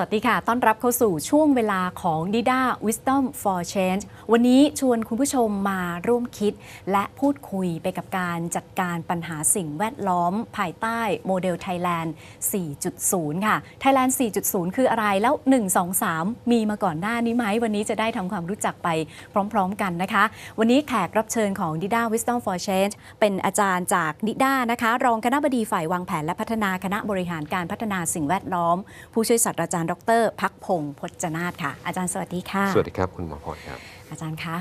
สวัสดีค่ะ ต้อนรับเข้าสู่ช่วงเวลาของ Dida Wisdom for Change วันนี้ชวนคุณผู้ชมมาร่วมคิด และพูดคุยไปกับการจัดการปัญหาสิ่งแวดล้อม ภายใต้โมเดล Thailand 4.0 ค่ะ Thailand 4.0 คืออะไรแล้ว 1 2 3 มีมาก่อนหน้านี้ไหม วันนี้จะได้ทำความรู้จักไปพร้อมๆกันนะคะ วันนี้แขกรับเชิญของ Dida Wisdom for Change เป็นอาจารย์จากนิด้านะคะ รองคณะบดีฝ่ายวางแผนและพัฒนาคณะบริหารการพัฒนาสิ่งแวดล้อม ผู้ช่วยศาสตราจารย์ดรพักพงศ์พจนาถค่ะ อาจารย์สวัสดีค่ะ สวัสดีครับ คุณหมอพรครับ อาจารย์คะ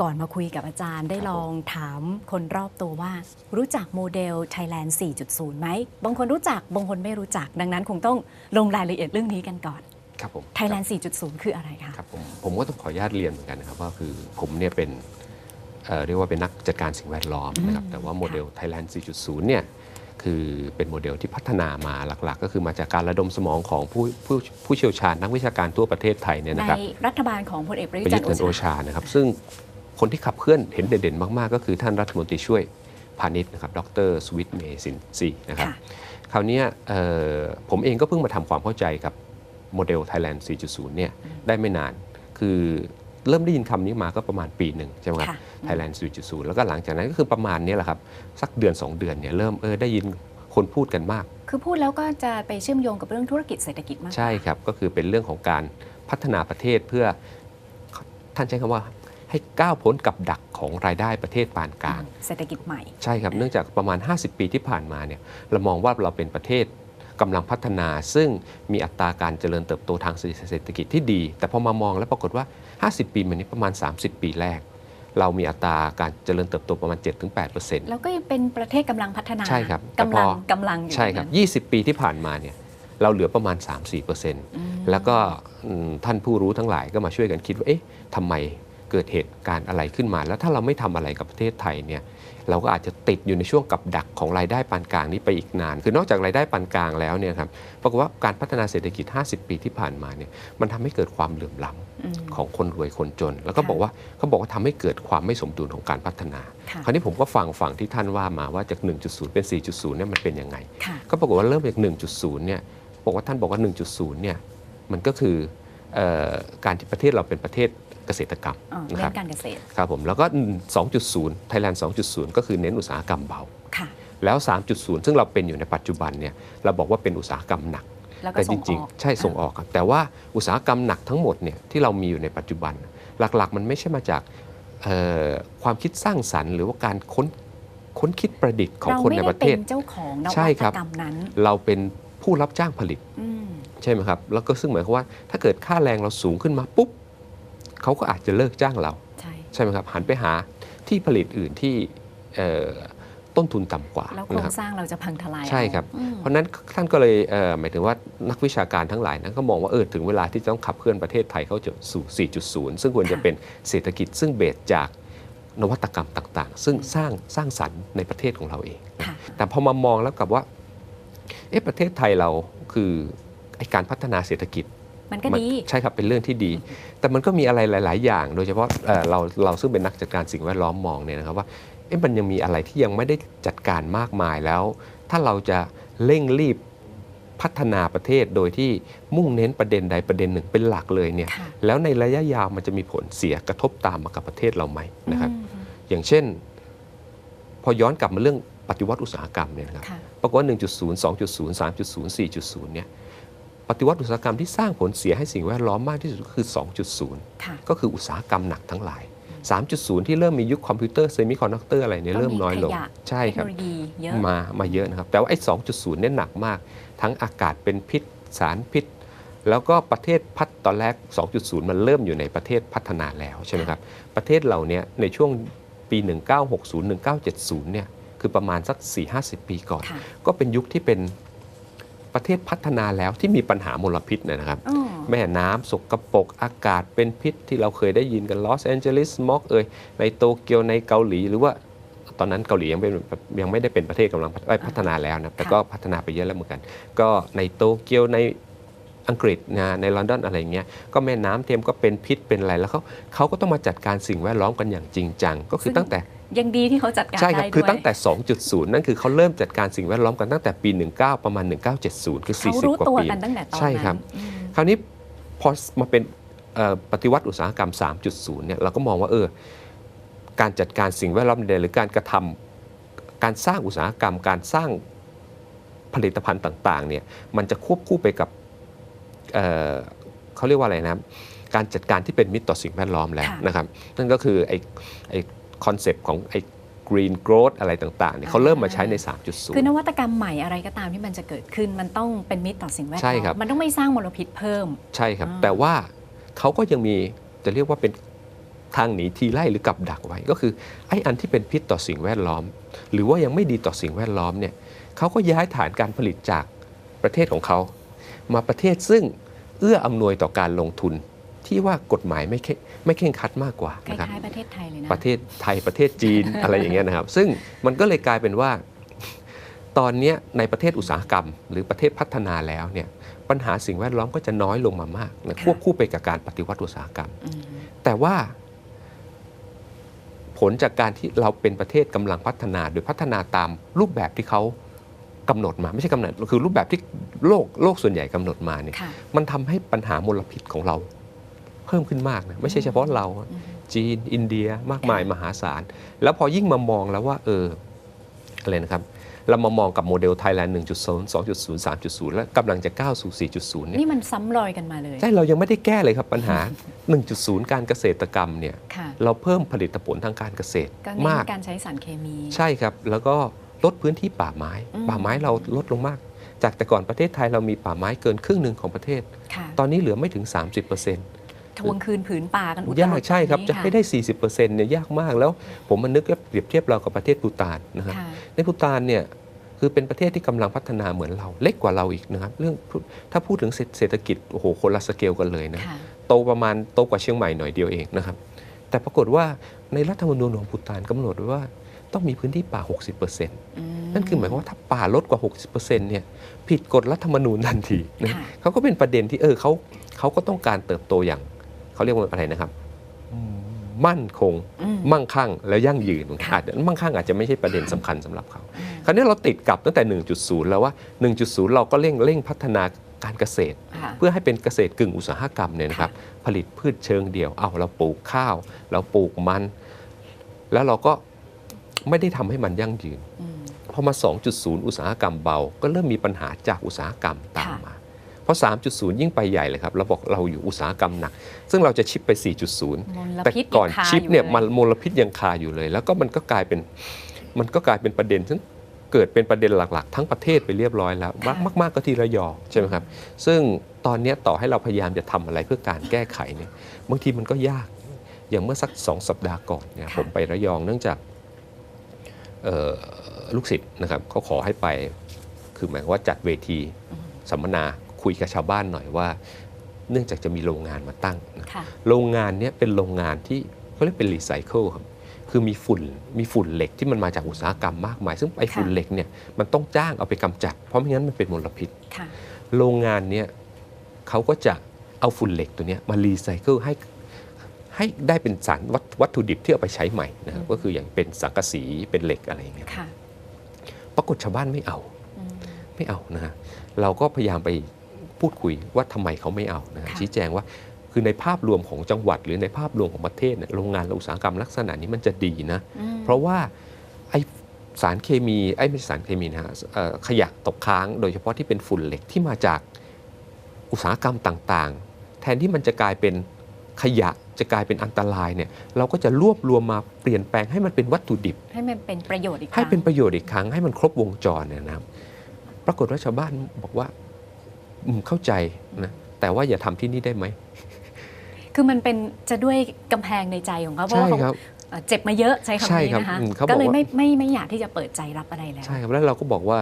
ก่อนมาคุยกับอาจารย์ได้ครับลองถามคนรอบตัวว่า รู้จักโมเดล Thailand 4.0 ไหม บางคนรู้จัก บางคนไม่รู้จัก ดังนั้นคงต้องลงรายละเอียดเรื่องนี้กันก่อน ครับผม Thailand 4.0 คืออะไรคะ ครับผม ผมก็ต้องขออนุญาตเรียนเหมือนกันนะครับว่าคือผมเนี่ยเป็นเอ่อเรียกว่าเป็นนักจัดการสิ่งแวดล้อมนะครับอืมแต่ว่าโมเดล Thailand 4.0 เนี่ย คือเป็นโมเดลที่พัฒนามาหลักๆ ก็คือมาจากการระดมสมองของผู้ผู้ผู้เชี่ยวชาญนักวิชาการทั่วประเทศไทยเนี่ยในนะครับรัฐบาลของพลเอกประยุทประธ์ยุจัทนธ์ทจันร์ทโอร์โอชาชานะครับซึ่งคนที่ขับเคลื่อนเห็นเด่นๆ มาก ๆ ก็คือท่านรัฐมนตรีช่วยพาณิชย์นะครับ ดรสวิตเมสินซีนะครับค่ะคราวเนี้ยเอ่อผมเองก็เพิ่งมาทำความเข้าใจกับโมเดล Thailand 4.0 เนี่ยได้ไม่นาน คือ เริ่มได้ยินคำนี้มาก็ประมาณปีหนึ่งใช่ไหมครับค่ะ Thailand 4.0 แล้วก็หลังจากนั้นก็คือประมาณเนี้ยแหละครับ สักเดือน 2 เดือนเนี่ยเริ่มเออได้ยินคนพูดกันมาก คือพูดแล้วก็จะไปเชื่อมโยงกับเรื่องธุรกิจเศรษฐกิจมากกว่าใช่ครับ ก็คือเป็นเรื่องของการพัฒนาประเทศเพื่อท่านใช้คำว่าให้ก้าวพ้นกับดักของรายได้ประเทศปานกลาง เศรษฐกิจใหม่ ใช่ครับ เนื่องจากประมาณ 50 ปีที่ผ่านมาเนี่ยเรามองว่าเราเป็นประเทศกำลังพัฒนา ซึ่งมีอัตราการเจริญเติบโตทางเศรษฐกิจที่ดี แต่พอมามองแล้วปรากฏว่า 50 ปีมานี้ประมาณ 30 ปีแรก เรามีอัตราการเจริญเติบโตประมาณ 7-8%แล้วก็ยังเป็นประเทศกำลังพัฒนาใช่ครับแต่กำพลัองกำลังอยู่ใช่ครับนั้น20 ปีที่ผ่านมาเนี่ยเราเหลือประมาณ 3-4%แล้วก็อืมท่านผู้รู้ทั้งหลายก็มาช่วยกันคิดว่าเอ๊ะทำไม เกิดเหตุการณ์อะไรขึ้นมา แล้วถ้าเราไม่ทำอะไรกับประเทศไทยเนี่ยเราก็อาจจะติดอยู่ในช่วงกับดักของรายได้ปานกลางนี้ไปอีกนาน คือนอกจากรายได้ปานกลางแล้วเนี่ยครับปรากฏว่าการพัฒนาเศรษฐกิจ 50 ปีที่ผ่านมาเนี่ยมันทำให้เกิดความเหลื่อมล้ำอืมของคนรวยคนจน แล้วก็ค่ะบอกว่าเขาบอกว่าทำให้เกิดความไม่สมดุลของการพัฒนาค่ะคราวนี้ผมก็ฟังฝั่งที่ท่านว่ามาว่าจาก 1.0 เป็น 4.0 เนี่ยมันเป็นยังไงค่ะก็ปรากฏว่าเริ่มจาก 1.0 เนี่ยบอกว่าท่านบอกว่า 1.0 เนี่ยมันก็คือเออการที่ประเทศเราเป็นประเทศ เกษตรกรรมอ๋อนะเรื่คอรับงการเกษตรครับผมแล้วก็ 2.0 Thailand 2.0 ก็คือเน้นอุตสาหกรรมเบาค่ะแล้ว 3.0 ซึ่งเราเป็นอยู่ในปัจจุบันเนี่ยเราบอกว่าเป็นอุตสาหกรรมหนักแล้วก็แต่จส่งอริงอกๆใช่ส่งออกครับแต่ว่าอุตสาหกรรมหนักทั้งหมดเนี่ยที่เรามีอยู่ในปัจจุบัน หลักๆ มันไม่ใช่มาจากเอ่อความคิดสร้างสรรค์ หรือว่าการค้นค้นคิดประดิษฐ์ของเราคนไม่ในได้ประเทเป็ศนเจ้าของนใช่วัครัตบกรรมนั้น เราเป็นผู้รับจ้างผลิตอืมใช่ไหมครับ แล้วก็ซึ่งหมายความว่าถ้าเกิดค่าแรงเราสูงขึ้นมาปุ๊บ เขาก็อาจจะเลิกจ้างเรา ใช่ใช่ไหมครับหันไปหาที่ผลิตอื่นที่เอ่อต้นทุนต่ำกว่าแล้วโครนะงครับสร้างเราจะพังทลายใช่ครับเอาอืมเพราะฉะนั้นท่านก็เลยเอ่อหมายถึงว่านักวิชาการทั้งหลายนั้นก็มองว่าเออถึงเวลาที่จะต้องขับเคลื่อนประเทศไทยเข้าสู่ 4.0 ซึ่งควรจะเป็นเศรษฐกิจซึ่งเบสจากนวัตกรรมต่าง ๆ ซึ่งสร้างสร้างสรรค์ในประเทศของเราเองค่ะแต่พอมามองแล้วกับว่าเอ๊ะประเทศไทยเราคือไอการพัฒนาเศรษฐกิจ มันก็มันดีใช่ครับเป็นเรื่องที่ดี แต่มันก็มีอะไรหลาย ๆ อย่าง โดยเฉพาะเอ่อเราเราซึ่งเป็นนักจัดการสิ่งแวดล้อมมองเนี่ยนะครับว่าเอ๊ะมันยังมีอะไรที่ยังไม่ได้จัดการมากมายแล้ว ถ้าเราจะเร่งรีบพัฒนาประเทศโดยที่มุ่งเน้นประเด็นใดประเด็นหนึ่งเป็นหลักเลยเนี่ยค่ะแล้วในระยะยาวมันจะมีผลเสียกระทบตามมากับประเทศเราไหมนะครับอืมอย่างเช่น พอย้อนกลับมาเรื่องปฏิวัติอุตสาหกรรมเนี่ยนะครับค่ะปรากฏว่า1.0 2.0 3.0 4.0 เนี่ย ปฏิวัติอุตสาหกรรมที่สร้างผลเสียให้สิ่งแวดล้อมมากที่สุดก็คือ 2.0ค่ะก็คืออุตสาหกรรมหนักทั้งหลาย 3.0 ที่เริ่มมียุคคอมพิวเตอร์เซมิคอนดักเตอร์อะไรเนี่ยก็มีเริ่มน้อยลงขยะใช่เทคครับโนโลยีเยอะมามาเยอะนะครับ แต่ว่าไอ้2.0เนี่ยหนักมาก ทั้งอากาศเป็นพิษสารพิษ แล้วก็ประเทศพัฒตอนแรก 2.0 มันเริ่มอยู่ในประเทศพัฒนาแล้วใช่ไหมครับ ประเทศเหล่านี้ในช่วงปี 1960 1970เนี่ยคือประมาณสัก 4-50 ปีก่อนค่ะก็เป็นยุคที่เป็น ประเทศพัฒนาแล้วที่มีปัญหามลพิษนะครับอ๋อแม่น้ำสกปรกอากาศเป็นพิษที่เราเคยได้ยินกันลอสแอนเจลิสมอกเอ่ยในโตเกียวในเกาหลีหรือว่าตอนนั้นเกาหลียังเป็นยังไม่ได้เป็นประเทศกำลังพัฒเอ้ยพัฒนาแล้วนะแต่ก็พัฒนาไปเยอะแล้วเหมือนกัน ก็ในโตเกียวในอังกฤษนะในลอนดอนอะไรเงี้ยก็แม่น้ำเทียมก็เป็นพิษเป็นอะไรแล้วเขาเขาก็ต้องมาจัดการสิ่งแวดล้อมกันอย่างจริงจัง ก็คือตั้งแต่ ยังดีที่เขาจัดการใช่ครับ ได้คือด้วย ตั้งแต่ 2.0 นั่นคือเขาเริ่มจัดการสิ่งแวดล้อมกันตั้งแต่ปี 19 ประมาณ 1970 คือ เขารู้40 กว่าตัวปี กันตั้งแต่ตอนนั้นใช่ครับ อืม คราวนี้พอมาเป็นเอ่อปฏิวัติอุตสาหกรรม 3.0 เนี่ยเราก็มองว่าเออการจัดการสิ่งแวดล้อมใดๆหรือการกระทำการสร้างอุตสาหกรรม การสร้างผลิตภัณฑ์ต่างๆเนี่ยมันจะควบคู่ไปกับเอ่อเขาเรียกว่าอะไรนะการจัดการที่เป็นมิตรต่อสิ่งแวดล้อมแล้วค่ะ นะครับนั่นก็คือไอ้ไอ้ คอนเซปต์ของไอ้ green growth อะไรต่างๆเนี่ยเขาเริ่มมาใช้ใน 3.0 คือนวัตกรรมใหม่อะไรก็ตามที่มันจะเกิดขึ้น มันต้องเป็นมิตรต่อสิ่งแวดใช่ล้อครับมมันต้องไม่สร้างมลพิษเพิ่ม ใช่ครับอ่าแต่ว่าเขาก็ยังมีจะเรียกว่าเป็นทางหนีทีไล่หรือกับดักไว้ ก็คือไอ้อันที่เป็นพิษต่อสิ่งแวดล้อม หรือว่ายังไม่ดีต่อสิ่งแวดล้อมเนี่ยเขาก็ย้ายฐานการผลิตจากประเทศของเขามาประเทศซึ่งเอื้ออำนวยต่อการลงทุน ที่ว่ากฎหมายไม่เคไม่เข่งครัดมากกว่าคล้นะครับายๆประเทศไทยเลยนะ ประเทศไทยประเทศจีน อะไรอย่างเงี้ยนะครับ ซึ่งมันก็เลยกลายเป็นว่า ตอนเนี้ยในประเทศอุตสาหกรรม หรือประเทศพัฒนาแล้วเนี่ยปัญหาสิ่งแวดล้อมก็จะน้อยลงมามากนะค่ะ ควบคู่ไปกับการปฏิวัติอุตสาหกรรม อืมแต่ว่า ผลจากการที่เราเป็นประเทศกำลังพัฒนา โดยพัฒนาตามรูปแบบที่เขากำหนดมา ไม่ใช่กำหนดคือรูปแบบที่โลกโลกส่วนใหญ่กำหนดมาเนี่ยค่ะ มันทำให้ปัญหามลพิษของเรา เพิ่มขึ้นมากนะไม่ใช่เฉพาะเราอะอืมจีนอินเดียมากมายค่ะมหาศาล แล้วพอยิ่งมามองแล้วว่าเอออะไรนะครับเรามามองกับโมเดล Thailand 1.0 2.0 3.0 แล้วกำลังจะก้าวสู่ 4.0 เนี่ย นี่มันซ้ำรอยกันมาเลย ใช่ เรายังไม่ได้แก้เลยครับปัญหา 1.0 การเกษตรกรรมเนี่ยค่ะเราเพิ่มผลิตผลทางการเกษตรก็เน้มานกการใช้สารเคมี ใช่ครับ แล้วก็ลดพื้นที่ป่าไม้อืมป่าไม้เราลดลงมาก จากแต่ก่อนประเทศไทยเรามีป่าไม้เกินครึ่งหนึ่งของประเทศค่ะตอนนี้เหลือไม่ถึง 30% ทวงคืนผืนป่ากันอุตยาลุกดใช่ครับนี้จะให้ได้ 40%เนี่ยยากมากแล้วผมมันนึกแล้วเปรียบเทียบเรากับประเทศภูตานนะครับค่ะในภูตานเนี่ยคือเป็นประเทศที่กำลังพัฒนาเหมือนเรา เล็กกว่าเราอีกนะครับเรื่องถ้าพูดถึงเศรษฐกิจโอ้โหคนละสเกลกันเลยนะค่ะโตประมาณโตกว่าเชียงใหม่หน่อยเดียวเองนะครับ แต่ปรากฏว่าในรัฐธรรมนูญของภูตานกำหนดไว้ว่าต้องมีพื้นที่ป่า 60%นั่นคือหมายความว่าถ้าป่าลดกว่า 60%เนี่ยผิดกฎรัฐธรรมนูญทันทีนะค่ะเขาก็เป็นประเด็นที่เออเขาเขาก็ต้องการเติบโตอย่าง เขาเรียกว่าอะไรนะครับ มั่นคงอืมมั่งคั่งแล้วยั่งยืนค่ะอาจจะมั่งคั่งอาจจะไม่ใช่ประเด็นสำคัญสำหรับเขาอืมคราวนี้เราติดกับตั้งแต่ 1.0 แล้วว่า 1.0 เราก็เร่งเร่งพัฒนาการเกษตรค่ะเพื่อให้เป็นเกษตรกึ่งอุตสาหกรรมเนี่ยนะครับ ผลิตพืชเชิงเดียวเอาเราปลูกข้าว เราปลูกมัน แล้วเราก็ไม่ได้ทำให้มันยั่งยืนอืมพอมา 2.0 อุตสาหกรรมเบา ก็เริ่มมีปัญหาจากอุตสาหกรรมตามค่ะมา เพราะ 3.0 ยิ่งไปใหญ่เลยครับเราบอกเราอยู่อุตสาหกรรมหนัก ซึ่งเราจะชิปไป 4.0มลแต่พิษก่อนงคาชิปเนี่ยอลมันมลพิษยังคาอยู่เลย แล้วก็มันก็กลายเป็นมันก็กลายเป็นประเด็นซึ่งเกิดเป็นประเด็นหลัก ๆ ทั้งประเทศไปเรียบร้อยแล้ว มากมากๆก็ที่ระยองใช่ไหมครับ ซึ่งตอนเนี้ยต่อให้เราพยายามจะทำอะไรเพื่อการแก้ไขเนี่ยบางทีมันก็ยากอย่างเมื่อสักสองสัปดาห์ก่อนเนี่ยค่ะผมไประยองเนื่องจากเอ่อลูกศิษย์นะครับเขาขอให้ไป คือหมายความว่าจัดเวทีสัมมนา คุยกับชาวบ้านหน่อยว่า เนื่องจากจะมีโรงงานมาตั้งนะค่ะโรงงานเนี้ยเป็นโรงงานที่เขาเรียกเป็นรีไซเคิลครับคือมีฝุ่นมีฝุ่นเหล็กที่มันมาจากอุตสาหกรรมมากมาย ซึ่งไอ้ฝุ่นค่ะเหล็กเนี่ยมันต้องจ้างเอาไปกำจัด เพราะไม่งั้นมันเป็นมลพิษค่ะโรงงานเนี้ยเขาก็จะเอาฝุ่นเหล็กตัวเนี้ยมารีไซเคิลให้ให้ได้เป็นสารวัตวัตถุดิบที่เอาไปใช้ใหม่นะครับก็คืออย่างเป็นสังกะสีเป็นเหล็กอะไรอย่างเงี้ยค่ะปรากฏชาวบ้านไม่เอาอืมไม่เอานะฮะเราก็พยายามไป พูดคุยว่าทำไมเขาไม่เอานะฮะค่ะชี้แจงว่าคือในภาพรวมของจังหวัด หรือในภาพรวมของประเทศเนี่ยโรงงานและอุตสาหกรรมลักษณะนี้มันจะดีนะอืมเพราะว่าไอสารเคมีไอ้ไม่ใช่สารเคมีนะฮะเอ่อขยะตกค้าง โดยเฉพาะที่เป็นฝุ่นเหล็กที่มาจากอุตสาหกรรมต่างๆ แทนที่มันจะกลายเป็นขยะจะกลายเป็นอันตรายเนี่ยเราก็จะรวบรวมมาเปลี่ยนแปลงให้มันเป็นวัตถุดิบ ให้มันเป็นประโยชน์อีกคให้รั้งเป็นประโยชน์อีกครั้งให้มันครบวงจรเนี่ยนะครับปรากฏว่าชาวบ้านบอกว่าอืม เข้าใจนะแต่ว่าอย่าทำที่นี่ได้ไหม คือมันเป็นจะด้วยกำแพงในใจของเขาเพราะใช่ว่าเขาครับเอ่อเจ็บมาเยอะใช้คำใช่นี้ครับนะคะอืมเขาบอกก็เลยว่าไม่ไม่ไม่อยากที่จะเปิดใจรับอะไรแล้วใช่ครับแล้วเราก็บอกว่า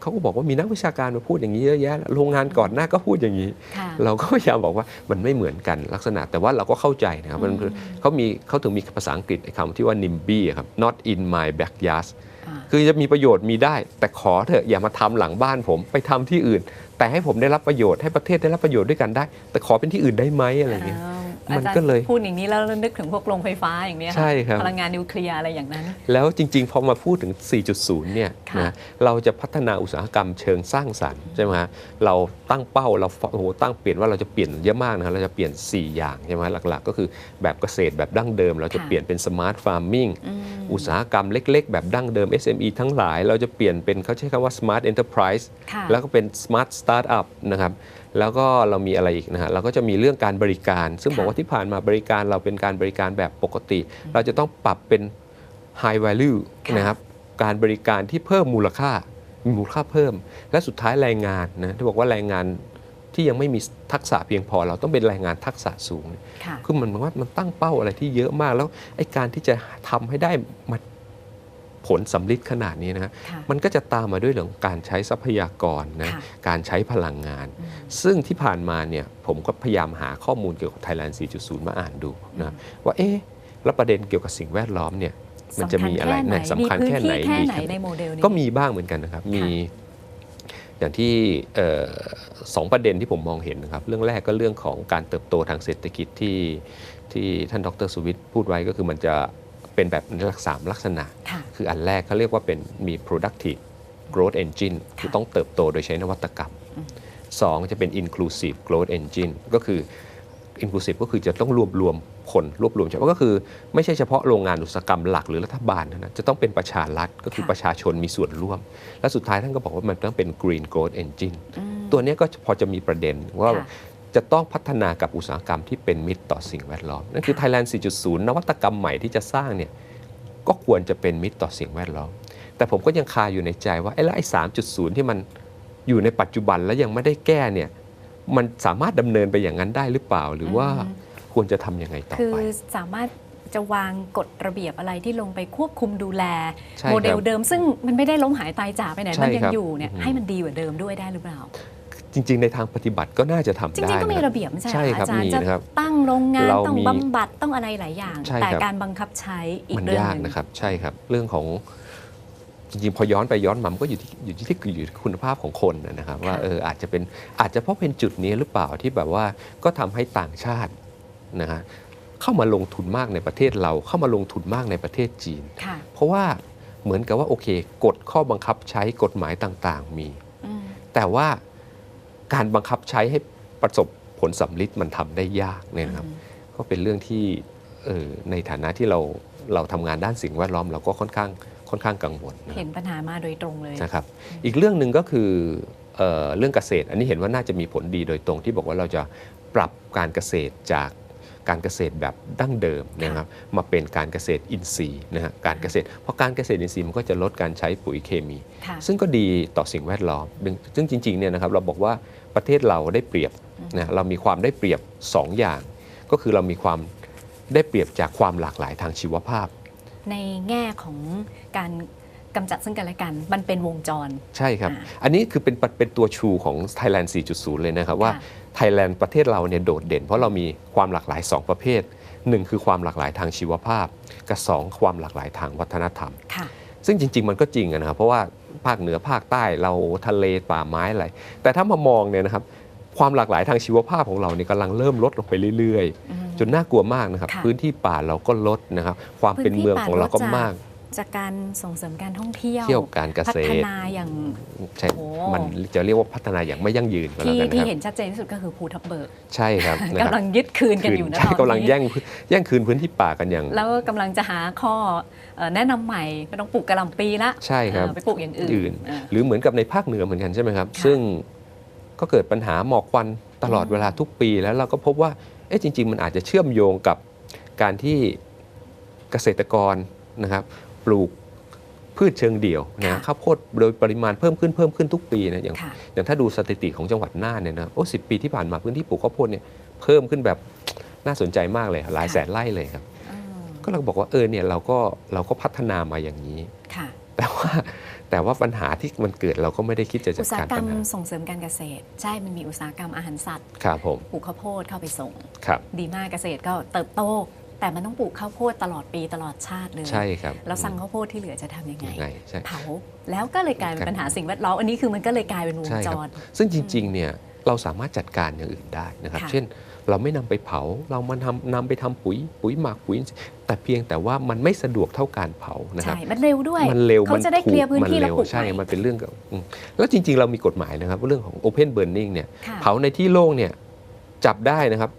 เขาก็บอกว่ามีนักวิชาการมาพูดอย่างนี้เยอะแยะโรงงานก่อนหน้าก็พูดอย่างนี้ค่ะเราก็พยายามบอกว่ามันไม่เหมือนกันลักษณะ แต่ว่าเราก็เข้าใจนะครับมันอืมเขามีเขาถึงมีภาษาอังกฤษไอ้คำที่ว่า NIMBY อะครับ not in my backyard อ่าคือจะมีประโยชน์มีได้ แต่ขอเถอะอย่ามาทำหลังบ้านผมไปทำที่อื่น แต่ให้ผมได้รับประโยชน์ให้ประเทศได้รับประโยชน์ด้วยกันได้ แต่ขอเป็นที่อื่นได้ไหมอะไรเงี้ยอ้าวมัน อาจารก็เลยพูดอย่างนี้แล้วนึกถึงพวกโรงไฟฟ้าอย่างเนี้ยะใช่ครับพลังงานนิวเคลียร์อะไรอย่างนั้น แล้วจริง ๆ พอมาพูดถึง 4.0 เนี่ยค่ะนะเราจะพัฒนาอุตสาหกรรมเชิงสร้างสรรค์ใช่ไหมฮะเราตั้งเป้าเราโอ้โหตั้งเปลี่ยนว่าเราจะเปลี่ยนเยอะมากนะฮะเราจะเปลี่ยน 4 อย่างใช่ไหมหลักๆ ก็คือแบบเกษตรแบบดั้งเดิม เราจะค่ะเปลี่ยนเป็นสมาร์ทฟาร์มมิ่งอืมอุตสาหกรรมเล็ก ๆ แบบดั้งเดิม SME ทั้งหลาย เราจะเปลี่ยนเป็นเขาใช้คำว่า smart enterprise ค่ะแล้วก็เป็น smart startup นะครับ แล้วก็เรามีอะไรอีกนะฮะเราก็จะมีเรื่องการบริการ ซึ่งค่ะบอกว่าที่ผ่านมาบริการเราเป็นการบริการแบบปกติ เราจะต้องปรับเป็น high value ค่ะนะครับการบริการที่เพิ่มมูลค่ามีมูลค่าเพิ่ม และสุดท้ายแรงงานนะที่บอกว่าแรงงานที่ยังไม่มีทักษะเพียงพอ เราต้องเป็นแรงงานทักษะสูงค่ะคือมันเหมือนว่ามันตั้งเป้าอะไรที่เยอะมากแล้วไอ้การที่จะทำให้ได้มา ผลสำลิดขนาดนี้นะฮะค่ะมันก็จะตามมาด้วยเรื่องของการใช้ทรัพยากรนะค่ะการใช้พลังงานอืมซึ่งที่ผ่านมาเนี่ยผมก็พยายามหาข้อมูลเกี่ยวกับ Thailand 4.0 มาอ่านดูนะว่าเอ๊ะแล้วประเด็นเกี่ยวกับสิ่งแวดล้อมเนี่ยมันจะมีอะไรสำคัญเนี่ยสำคัญแค่ไหนมีพื้นที่แค่ไหนมีในโมเดลนี้ก็มีบ้างเหมือนกันนะครับมีอย่างที่เอ่อสองประเด็นที่ผมมองเห็นนะครับ เรื่องแรกก็เรื่องของการเติบโตทางเศรษฐกิจที่ที่ท่านดรสุวิทย์พูดไว้ก็คือมันจะ เป็นแบบลักษณะลักษณะค่ะคืออันแรกเขาเรียกว่าเป็นมี productive growth engine คือต้องเติบโตโดยใช้นวัตกรรมอืมสองจะเป็น inclusive growth engine ก็คือ inclusive ก็คือจะต้องรวบรวมคนรวบรวมเฉพาะก็คือไม่ใช่เฉพาะโรงงานอุตสาหกรรมหลักหรือรัฐบาลเท่านะจะต้องเป็นประชารัฐก็คือค่ะประชาชนมีส่วนร่วม และสุดท้ายท่านก็บอกว่ามันต้องเป็น green growth engine อืมตัวเนี้ยก็พอจะมีประเด็นว่าค่ะ จะต้องพัฒนากับอุตสาหกรรมที่เป็นมิตรต่อสิ่งแวดล้อม นั่นคือ Thailand 4.0 นวัตกรรมใหม่ที่จะสร้างเนี่ยก็ควรจะเป็นมิตรต่อสิ่งแวดล้อม แต่ผมก็ยังคาอยู่ในใจว่าไอ้แล้วไอ้3.0ที่มันอยู่ในปัจจุบันแล้วยังไม่ได้แก้เนี่ยมันสามารถดำเนินไปอย่างนั้นได้หรือเปล่า หรือว่าอืมควรจะทำยังไงต่อคือไปสามารถจะวางกฎระเบียบอะไรที่ลงไปควบคุมดูแลใช่ครับโมเดลเดิม ซึ่งมันไม่ได้ล้มหายตายจากไปไหนใช่มันยัครังบอยู่เนี่ยอืมให้มันดีกว่าเดิมด้วยได้หรือเปล่า จริง ๆ ในทางปฏิบัติก็น่าจะทำจได้ริงๆก็มีนระเบียบไม่ใช่เหรอใช่ครับอาจารมีย์จะนะครับ ตั้งโรงงานเราต้องมีบำบัดต้องอะไรหลายอย่าง ใช่แต่ครับ การบังคับใช้อีกมันเรื่องยากหนึ่ง นะครับ ใช่ครับ เรื่องของจริงๆ พอย้อนไปย้อนมามันก็อยู่ที่อยู่ที่อยู่ที่คุณภาพของคนนะครับ ว่าค่ะ เอออาจจะเป็นอาจจะเพราะเป็นจุดนี้หรือเปล่าที่แบบว่าก็ทำให้ต่างชาตินะฮะเข้ามาลงทุนมากในประเทศเราเข้ามาลงทุนมากในประเทศจีน ค่ะเพราะว่าเหมือนกับว่าโอเค กฎข้อบังคับใช้กฎหมายต่างๆมี อืมแต่ว่า การบังคับใช้ให้ประสบผลสำลิดมันทำได้ยากเนี่ยนะครับ ก็เป็นเรื่องที่เอ่อในฐานะที่เราเราทำงานด้านสิ่งแวดล้อมเราก็ค่อนข้างค่อนข้างกังวลนะคเห็รับนปัญหามาโดยตรงเลยนะครับ อีกเรื่องหนึ่งก็คือเอ่อเรื่องเกษตร อันนี้เห็นว่าน่าจะมีผลดีโดยตรงที่บอกว่าเราจะปรับการเกษตรจาก การเกษตรแบบดั้งเดิมนะครับมาเป็นการเกษตรอินทรีย์นะฮะการเกษตรเพราะการเกษตรอินทรีย์มันก็จะลดการใช้ปุ๋ยเคมีค่ะซึ่งก็ดีต่อสิ่งแวดล้อมซึ่งซึ่งจริงๆเนี่ยนะครับเราบอกว่าประเทศเราได้เปรียบนะเรามีความได้เปรียบ 2 อย่าง ก็คือเรามีความได้เปรียบจากความหลากหลายทางชีวภาพ ในแง่ของการกำจัดซึ่งกันและกัน มันเป็นวงจร ใช่ครับอ่าอันนี้คือเป็นปเป็นตัวชูของ Thailand 4.0 เลยนะครับว่าค่ะ ไทยแลนด์ประเทศเราเนี่ยโดดเด่น เพราะเรามีความหลากหลาย 2 ประเภท 1 คือความหลากหลายทางชีวภาพ กับ 2 ความหลากหลายทางวัฒนธรรมค่ะซึ่งจริง ๆ มันก็จริงอะนะครับเพราะว่าภาคเหนือภาคใต้เราทะเลป่าไม้อะไร แต่ถ้ามามองเนี่ยนะครับความหลากหลายทางชีวภาพของเราเนี่ยกำลังเริ่มลดลงไปเรื่อยอืมๆจนน่ากลัวมากนะครับค่ะพื้นที่ป่าเราก็ลดนะครับ ความเป็นเมืองของเราก็มาก จากการส่งเสริมการท่องเที่ยวเที่ยวการเกพัษฒตรนาอย่างใช่โอ้มันจะเรียกว่าพัฒนาอย่างไม่ยั่งยืนก็แล้วที่กันนะที่ครับเห็นชัดเจนที่สุดก็คือภูทับเบิกใช่ครับนะครักำลังยึดคืนกันอยู่นะใช่ตอนกำลังนี้แย่งแย่งคืนพื้นที่ป่ากันอย่าง แล้วก็กำลังจะหาข้อเอ่อแนะนำใหม่ก็ต้องปลูกกระหล่ำปีละใช่ครับเออไปปลูกอย่างอื่นอื่นเออหรือเหมือนกับในภาคเหนือเหมือนกันใช่ไหมครับค่ะซึ่งก็เกิดปัญหาหมอกควันตลอดอืมเวลาทุกปีแล้วเราก็พบว่าเอ๊ะจริง ๆ มันอาจจะเชื่อมโยงกับการที่เกษตรกรนะครับ ปลูกพืชเชิงเดี่ยวนะข้าวโพดโดยปริมาณเพิ่มขึ้นเพิ่มขึ้นทุกปีนะอย่างค่ะอย่างถ้าดูสถิติของจังหวัดน่านเนี่ยนะโอ้สิปีที่ผ่านมาพื้นที่ปลูกข้าวโพดเนี่ยเพิ่มขึ้นแบบน่าสนใจมากเลยหลายค่ะแสนไร่เลยครับอืมก็เราบอกว่าเออเนี่ยเราก็เราก็พัฒนามาอย่างนี้ค่ะแต่ว่าแต่ว่าปัญหาที่มันเกิดเราก็ไม่ได้คิดจะจัอุดตสาหการกรรปัมญหาส่งเสริมการเกษตร ใช่ มันมีอุตสาหกรรมอาหารสัตว์ครับผมปลูกข้าวโพดเข้าไปส่งครับดีมากเกษตรก็เติบโต แต่มันต้องปลูกข้าวโพดตลอดปีตลอดชาติเลย ใช่ครับ แล้วสั่งข้าวโพดที่เหลือจะทำยังไงยังไงใช่เผา แล้วก็เลยกลายเป็นครับปัญหาสิ่งแวดล้อม อันนี้คือมันก็เลยกลายเป็นวงใช่จครับรซึ่งจริงๆ เนี่ยเราสามารถจัดการอย่างอื่นได้นะครับค่ะเช่น เราไม่นำไปเผา เรามาทำนำไปทำปุ๋ย ปุ๋ยหมักปุ๋ย แต่เพียงแต่ว่ามันไม่สะดวกเท่าการเผานะครับ ใช่ มันเร็วด้วย มันเร็วเขาจะได้เคลียร์พื้นที่มัแล้วเร็วปลูกใช่ใหม่มันเป็นเรื่องกับอืมแล้วจริงๆ เรามีกฎหมายนะครับเรื่องของ Open Burning เนี่ยค่ะเผาในที่โล่งเนี่ยจับได้นะครับ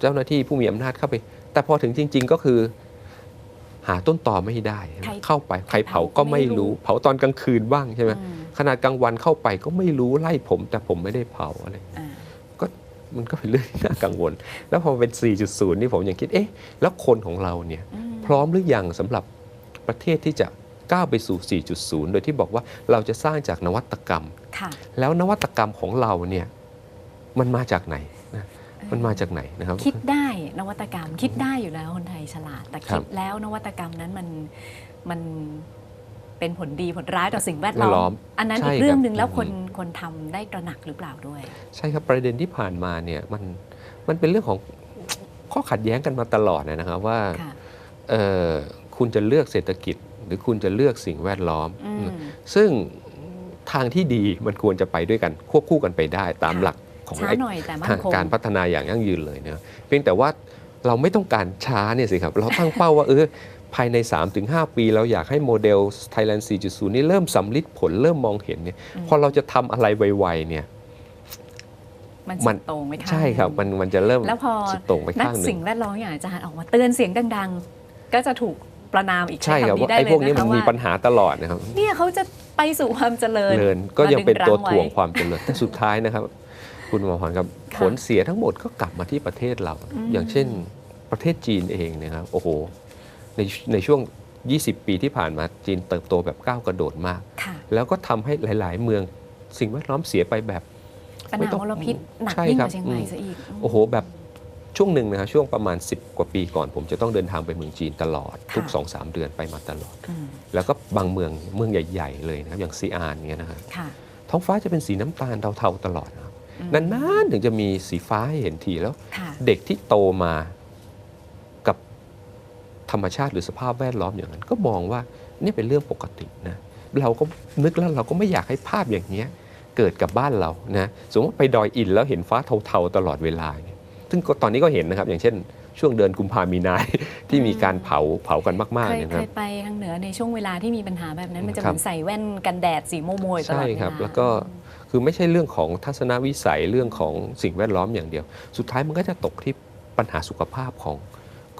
เจ้าหน้าที่ผู้มีอำนาจเข้าไป แต่พอถึงจริง ๆ ก็คือ หาต้นตอไม่ได้ ใครเข้าไปใครเผาก็ไม่รู้ เผาตอนกลางคืนบ้างใช่ไหมอืม ขนาดกลางวันเข้าไปก็ไม่รู้ไล่ผม แต่ผมไม่ได้เผาอะไร อ่า มันก็เป็นเรื่องที่น่ากังวล แล้วพอเป็น 4.0 นี่ผมยังคิดเอ๊ะแล้วคนของเราเนี่ย อืม พร้อมหรือยังสำหรับประเทศที่จะก้าวไปสู่ 4.0 โดยที่บอกว่าเราจะสร้างจากนวัตกรรม ค่ะ แล้วนวัตกรรมของเราเนี่ยมันมาจากไหนนะ มันมาจากไหนนะครับ คิดได้นวัตกรรม คิดได้อยู่แล้วคนไทยฉลาด แต่ครัคิบดแล้วนวัตกรรมนั้นมันมันเป็นผลดีผลร้ายต่อสิ่งแวดแวดล้ล้ออมมอันนั้นใช่อีกเรื่องหนึ่งครับแล้วคนอืมคนทำได้ตระหนักหรือเปล่าด้วย ใช่ครับประเด็นที่ผ่านมาเนี่ยมันมันเป็นเรื่องของข้อขัดแย้งกันมาตลอดนะครับว่าค่ะเอ่อคุณจะเลือกเศรษฐกิจ หรือคุณจะเลือกสิ่งแวดล้อมอืมซึ่งทางที่ดีมันควรจะไปด้วยกันควบคู่กันไปได้ตามค่ะหลัก ของช้าไอ้หน่อยแต่มั่นคงการพัฒนาอย่างยั่งยืนเลยนะเพียงแต่ว่าเราไม่ต้องการช้าเนี่ยสิครับ เราตั้งเป้าว่าเออภายใน 3-5 ปี เราอยากให้โมเดล Thailand 4.0 นี่เริ่มสำลิดผลเริ่มมองเห็นเนี่ยอืมพอเราจะทำอะไรไวๆเนี่ยมันมัสุนดโต่งไปข้างใช่ครับหมันึ่งนมันจะเริ่มแล้วพอสุดโต่งไปนักข้างหนึ่สิ่งงแวดล้อมอย่างอาจารย์ออกมาเตือนเสียงดัง ๆ ก็จะถูกประนามอีกใช่ครับคำนี้ว่าได้ไอ้เลพวยกนี้นะมัคะนมีว่าปัญหาตลอดนะครับเนี่ยเขาจะไปสู่ความเจริญเลินก็ยังเป็นตัวมาดึงรั้งไว้ถ่วงความเจริญแต่สุดท้ายนะครับ คุณหมอพรครับค่ะผลเสียทั้งหมดก็กลับมาที่ประเทศเราอืมอย่างเช่นประเทศจีนเองเนะครับโอ้โหในในช่วง 20 ปีที่ผ่านมาจีนเติบโตแบบก้าวกระโดดมากค่ะแล้วก็ทำให้หลาย ๆ เมืองสิ่งแวดล้อมเสียไปแบบปัญไม่หาต้องมลพิษหนักใช่ยิ่งคกรับว่าเชียงใหม่อืมซะอีกโอ้โหแบบช่วงหนึ่งนะครับช่วงประมาณ 10 กว่าปีก่อน ผมจะต้องเดินทางไปเมืองจีนตลอด ทุกค่ะ2-3 เดือนไปมาตลอดอืมแล้วก็บางเมืองเมืองใหญ่ ๆ เลยนะครับอย่างซีอานเงี้ยนะครับค่ะท้องฟ้าจะเป็นสีน้ำตาลเทาๆตลอดนะครับอืม นานๆถึงจะมีสีฟ้าให้เห็นทีแล้วค่ะเด็กที่โตมากับธรรมชาติหรือสภาพแวดล้อมอย่างนั้น ก็มองว่านี่เป็นเรื่องปกตินะเราก็นึกแล้วเราก็ไม่อยากให้ภาพอย่างเนี้ยเกิดกับบ้านเรานะสมมติว่าไปดอยอินแล้วเห็นฟ้าเทาๆตลอดเวลาเนี่ยซึ่งก็ตอนนี้ก็เห็นนะครับ อย่างเช่น ช่วงเดือนกุมภามีนาที่มีการเผาเผากันมากเคๆยเนี่ยเคนะครัยบไปทางเหนือในช่วงเวลาที่มีปัญหาแบบนั้นมันจะคเหรับมือนใส่แว่นกันแดดสีโมโมยตลอดใช่เวลาครับ แล้วก็ คือไม่ใช่เรื่องของทัศนวิสัยเรื่องของสิ่งแวดล้อมอย่างเดียว สุดท้ายมันก็จะตกที่ปัญหาสุขภาพของ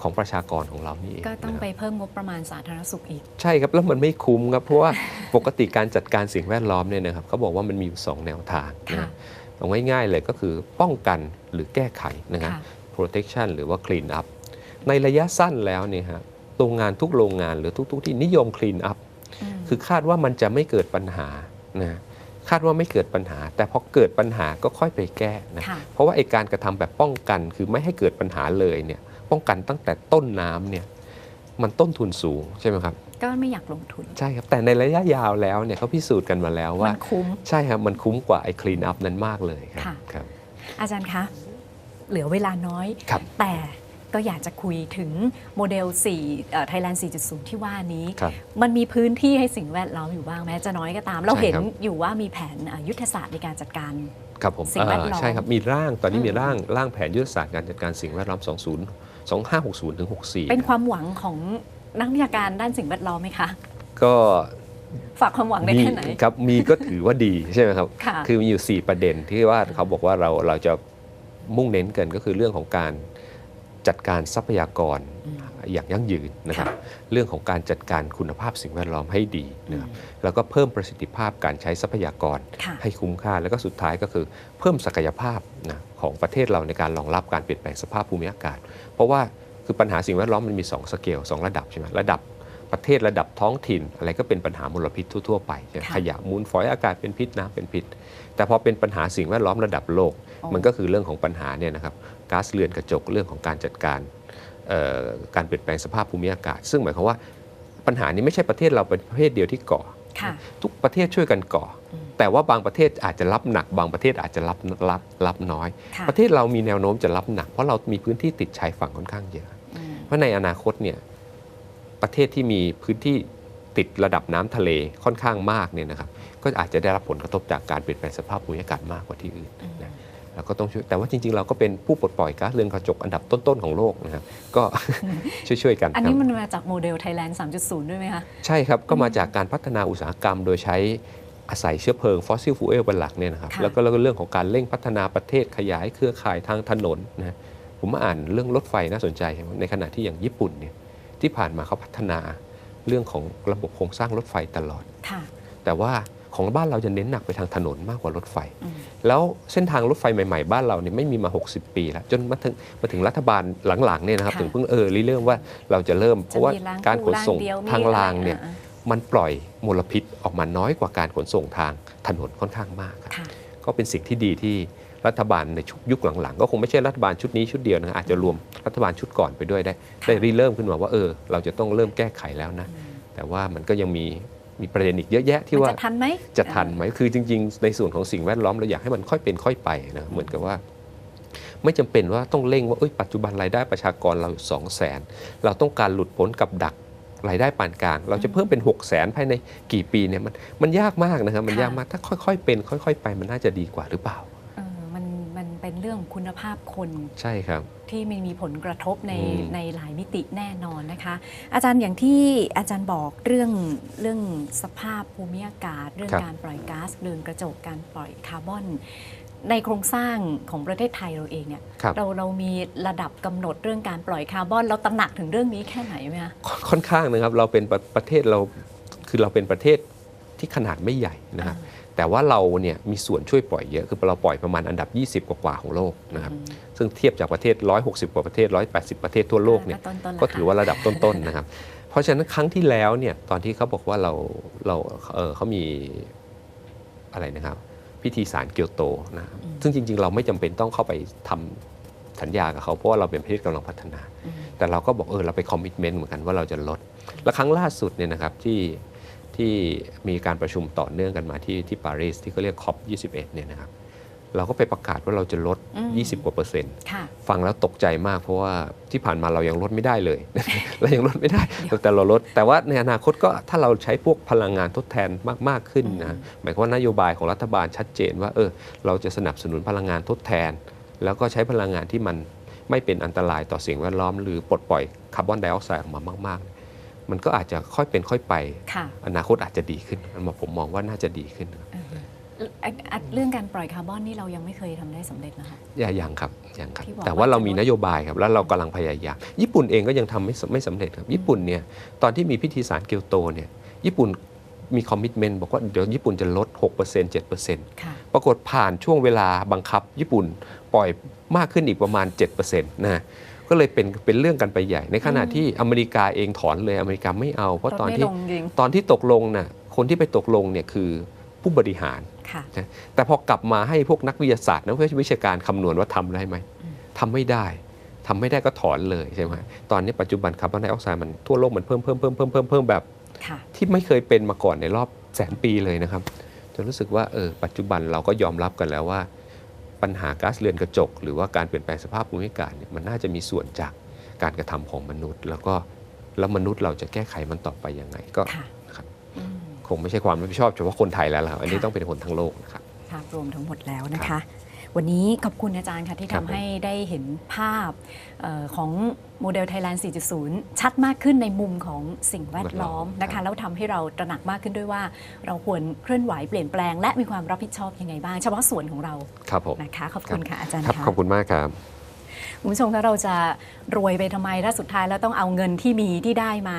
ของประชากรของเรานี่เองก็ต้องนะครับไปเพิ่มงบประมาณสาธารณสุขอีก ใช่ครับ แล้วมันไม่คุ้มครับ เพราะว่าปกติการจัดการสิ่งแวดล้อมเนี่ยนะครับเขาบอกว่ามันมีอยู่สองแนวทางค่ะนะเอาง่ายๆเลยก็คือป้องกันหรือแก้ไขนะครับค่ะ protection หรือว่า clean up ในระยะสั้นแล้วเนี่ยฮะโรงงานทุกโรงงานหรือทุก ๆ ที่นิยม clean up มคือคาดว่ามันจะไม่เกิดปัญหานะ คาดว่าไม่เกิดปัญหา แต่พอเกิดปัญหาก็ค่อยไปแก้นะค่ะเพราะว่าไอการกระทำแบบป้องกันคือไม่ให้เกิดปัญหาเลยเนี่ยป้องกันตั้งแต่ต้นน้ำเนี่ยมันต้นทุนสูงใช่ไหมครับก็ไม่อยากลงทุน ใช่ครับ แต่ในระยะยาวแล้วเนี่ยเขาพิสูจน์กันมาแล้วว่า มันคุ้ม ใช่ครับ มันคุ้มกว่าไอ้คลีนอัพนั้นมากเลยครับค่ะครับอาจารย์คะ เหลือเวลาน้อยครับแต่ ก็อยากจะคุยถึงโมเดล4ไทยแลนด์ 4.0 ที่ว่านี้ครับมันมีพื้นที่ให้สิ่งแวดล้อมอยู่บ้างแม้จะน้อยก็ตาม เราใช่เห็นครับอยู่ว่ามีแผนอะยุทธศาสตร์ในการจัดการครับผมสิ่งแวดล้อมเอ่อใช่ครับมีร่างตอนนี้อืมมีร่างร่างแผนยุทธศาสตร์การจัดการสิ่งแวดล้อม 20 2560ถึง64 เป็นความหวังของนักวิชาการด้านสิ่งแวดล้อมไหมคะ ก็ฝากความหวังได้มีแค่ไหนครับมีก็ถือว่าดีใช่ไหมครับค่ะคือมีอยู่ 4 ประเด็นที่ว่าเขาบอกว่าเราเราจะมุ่งเน้นกันก็คือเรื่องของการ จัดการทรัพยากรอืมอย่างยั่งยืนนะครับค่ะเรื่องของการจัดการคุณภาพสิ่งแวดล้อมให้ดีนะครับแล้วก็เพิ่มประสิทธิภาพการใช้ทรัพยากรค่ะให้คุ้มค่า แล้วก็สุดท้ายก็คือเพิ่มศักยภาพนะของประเทศเราในการรองรับการเปลี่ยนแปลงสภาพภูมิอากาศ เพราะว่าคือปัญหาสิ่งแวดล้อมมันมี 2 สเกลสองระดับใช่ไหมระดับประเทศระดับท้องถิ่น อะไรก็เป็นปัญหามลพิษทั่ว ๆ ไปใช่ไหมค่ะขยะมูลฝอยอากาศเป็นพิษน้ำเป็นพิษ แต่พอเป็นปัญหาสิ่งแวดล้อมระดับโลกอ๋อ มันก็คือเรื่องของปัญหาเนี่ยนะครับก๊าซเรือนกระจกเรื่องของการจัดการเอ่อการเปลี่ยนแปลงสภาพภูมิอากาศ ซึ่งหมายความว่าปัญหานี้ไม่ใช่ประเทศเราเป็นประเทศเดียวที่ก่อค่ะทุกประเทศช่วยกันก่ออมแต่ว่าบางประเทศอาจจะรับหนัก บางประเทศอาจจะรับรับรับน้อยค่ะประเทศเรามีแนวโน้มจะรับหนัก เพราะเรามีพื้นที่ติดชายฝั่งค่อนข้างเยอะอืมเพราะในอนาคตเนี่ยประเทศที่มีพื้นที่ติดระดับน้ำทะเลค่อนข้างมากเนี่ยนะครับก็อาจจะได้รับผลกระทบจากการเปลี่ยนแปลงสภาพภูมิอากาศมากกว่าที่อื่นนะ เราก็ต้องช่วยแต่ว่าจริง ๆ เราก็เป็นผู้ปลดปล่อยก๊าซเรือนกระจกอันดับต้นๆของโลกนะครับก็ช่วยๆกัน อันครันี้บมันมาจากโมเดล Thailand 3.0 ด้วยไหมคะใช่ครับ ก็มาจากการพัฒนาอุตสาหกรรมโดยใช้อาศัยเชื้อเพลิงฟอสซิลฟูเอลเป็นหลักเนี่ยนะครับค่ะแล้วก็แล้วก็เรื่องของการเร่งพัฒนาประเทศขยายเครือข่ายทางถนนนะฮะผมมาอ่านเรื่องรถไฟน่าสนใจครับในขณะที่อย่างญี่ปุ่นเนี่ยที่ผ่านมาเขาพัฒนาเรื่องของระบบโครงสร้างรถไฟตลอดค่ะแต่ว่า ของบ้านเราจะเน้นหนักไปทางถนนมากกว่ารถไฟอืมแล้วเส้นทางรถไฟใหม่ๆ บ้านเราเนี่ยไม่มีมา 60 ปีแล้ว จนมาถึงมาถึงรัฐบาลหลังๆเนี่ยนะครับค่ะถึงเพิ่งเออริเริ่มว่าเราจะเริ่มเพจะราะว่ามีรางการขนส่งคู่รางเดียวมีทางรางเนี่ยอะไรอะมันปล่อยมลพิษออกมาน้อยกว่าการขนส่งทางถนนค่อนข้างมากครับค่ะก็เป็นสิ่งที่ดีที่รัฐบาลในชุกยุคหลังๆ ก็คงไม่ใช่รัฐบาลชุดนี้ชุดเดียวนะอาจจะรวมรัฐบาลชุดก่อนไปด้วยได้ ได้ริเริ่มขึ้นมาว่าเออ เราจะต้องเริ่มแก้ไขแล้วนะ แต่ว่ามันก็ยังมี มีประเด็นอีกเยอะแยะที่มันว่าจะทันไหมจะทันไหมคือจริง ๆ ในส่วนของสิ่งแวดล้อมเราอยากให้มันค่อยเป็นค่อยไปนะเหมือนกับว่า ไม่จำเป็นว่าต้องเร่งว่าเอ้ยปัจจุบันรายได้ประชากรเราสองแสนเราต้องการหลุดพ้นกับดักรายได้ปานกลาง เราจะเพิ่มเป็น6 0แสนภายในกี่ปีเนี่ยมันมันยากมากนะครับมันยากมากถ้าค่อยๆเป็น ค่อย ๆ ไปมันน่าจะดีกว่าหรือเปล่าเออมันมัน เป็นเรื่องคุณภาพคนใช่ครับ ที่มันมีผลกระทบในอืมในหลายมิติแน่นอนนะคะ อาจารย์อย่างที่อาจารย์บอกเรื่องเรื่องสภาพภูมิอากาศ เรื่องการปล่อยก๊าซเรือนกระจกการปล่อยคาร์บอนในโครงสร้างของประเทศไทยเราเองเนี่ยครับเราเรามีระดับกำหนดเรื่องการปล่อยคาร์บอนเราตระหนักถึงเรื่องนี้แค่ไหนไหมคะค่อนค่อนข้างนะครับเราเป็นประประเทศเราคือเราเป็นประเทศที่ขนาดไม่ใหญ่นะครับ แต่ว่าเราเนี่ยมีส่วนช่วยปล่อยเยอะ คือเราปล่อยประมาณอันดับ 20 กว่าๆของโลกนะครับอืมซึ่งเทียบจากประเทศ 160 กว่าประเทศ 180 ประเทศทั่วโลกเนี่ยต้นๆก็ละถือว่าระดับต้นๆนะครับ เพราะฉะนั้นครั้งที่แล้วเนี่ย ตอนที่เขาบอกว่าเราเราเออเขามีอะไรนะครับ พิธีสารเกียวโตนะครับซึ่งจริง ๆ เราไม่จำเป็นต้องเข้าไปทำสัญญากับเขาเพราะว่าเราเป็นประเทศกำลังพัฒนาอืมแต่เราก็บอกเออเราไปคอมมิชเมนต์เหมือนกันว่าเราจะลด และครั้งล่าสุดเนี่ยนะครับที่ ที่มีการประชุมต่อเนื่องกันมาที่ที่ปารีสที่เขาเรียกคอป21เนี่ยนะครับเราก็ไปประกาศว่าเราจะลดอืม20 กว่าเปอร์เซ็นต์ค่ะฟังแล้วตกใจมากเพราะว่าที่ผ่านมาเรายังลดไม่ได้เลย เรายังลดไม่ได้เดี๋ยวแต่เราลด แต่ว่าในอนาคตก็ถ้าเราใช้พวกพลังงานทดแทนมากๆขึ้นอืนะมหมายความว่านโยบายของรัฐบาลชัดเจนว่าเออเราจะสนับสนุนพลังงานทดแทน แล้วก็ใช้พลังงานที่มันไม่เป็นอันตรายต่อสิ่งแวดล้อม หรือปลดปล่อยคาร์บอนไดออกไซด์ออกมามาก ๆ มันก็อาจจะค่อยเป็นค่อยไป ค่ะอนาคตอาจจะดีขึ้นอันผมมองว่าน่าจะดีขึ้นเอ่ออะอะเรื่องการปล่อยคาร์บอนนี่เรายังไม่เคยทำได้สำเร็จนะคะ อย่ายังครับยังครับ ที่บอกแต่ว่าว่าเราจะมีลดนโยบายครับ แล้วเรากำลังพยายาม ญี่ปุ่นเองก็ยังทำไม่สไม่สำเร็จครับ ญี่ปุ่นเนี่ยตอนที่มีพิธีสารเกียวโตเนี่ยญี่ปุ่นมีคอมมิชเมนต์บอกว่าเดี๋ยวญี่ปุ่นจะลด 6% 7%ค่ะ ปรากฏผ่านช่วงเวลาบังคับ ญี่ปุ่นปล่อยมากขึ้นอีกประมาณ 7%นะ ก็เลยเป็นเป็นเรื่องกันไปใหญ่ ในขณะอืมที่อเมริกาเองถอนเลยอเมริกาไม่เอา เพราะตอนลดไม่ที่ลงจริงตอนที่ตกลงน่ะคนที่ไปตกลงเนี่ยคือผู้บริหารค่ะนะแต่พอกลับมาให้พวกนักวิทยาศาสตร์นักวิชาการคำนวณว่าทำได้ไหมอืมทำไม่ได้ทำไม่ได้ก็ถอนเลยใช่ไหมตอนนี้ปัจจุบันคาร์บอนไดออกไซด์มันทั่วโลกมันเพิ่มเพิ่มเพิ่มเพิ่มเพิ่มเพิ่มแบบค่ะที่ไม่เคยเป็นมาก่อนในรอบแสนปีเลยนะครับจนรู้สึกว่าเออปัจจุบันเราก็ยอมรับกันแล้วว่า ปัญหาก๊าซเรือนกระจก หรือว่าการเปลี่ยนแปลงสภาพภูมิอากาศเนี่ยมันน่าจะมีส่วนจากการกระทำของมนุษย์ แล้วก็แล้วมนุษย์เราจะแก้ไขมันต่อไปยังไงก็ค่ะนะครับอืมคงไม่ใช่ความรับผิดชอบเฉพาะคนไทยแล้วล่ะครับอันนี้ค่ะต้องเป็นคนทั้งโลกนะครับภาพรวมทั้งหมดแล้วนะคะ วันนี้ขอบคุณอาจารย์ค่ะที่ครัทำบผมให้ได้เห็นภาพเออของโมเดล Thailand 4.0 ชัดมากขึ้นในมุมของสิ่งแวดล้อมนะคะแล้วทำให้เราตระหนักมากขึ้นด้วยว่า เราควรเคลื่อนไหวเปลี่ยนแปลง และมีความรับผิดชอบยังไงบ้าง เฉพาะส่วนของเราครับผมนะคะขอบคุณค่ะอาจารย์ครับค่ะขอบคุณมากครับ คุณผู้ชมคะเราจะรวยไปทำไมถ้าสุดท้ายแล้วต้องเอาเงินที่มีที่ได้มา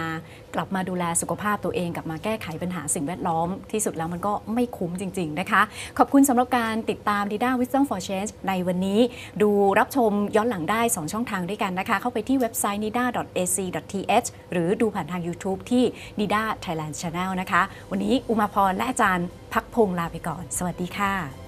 กลับมาดูแลสุขภาพตัวเองกลับมาแก้ไขปัญหาสิ่งแวดล้อมที่สุดแล้วมันก็ไม่คุ้มจริง ๆ นะคะ ขอบคุณสำหรับการติดตาม Dida Wisdom for Change ในวันนี้ ดูรับชมย้อนหลังได้ 2 ช่องทางด้วยกันนะคะ เข้าไปที่เว็บไซต์ nida.ac.th หรือดูผ่านทาง YouTube ที่ Nida Thailand Channel นะคะ วันนี้อุมาพรและอาจารย์พักพงลาไปก่อน สวัสดีค่ะ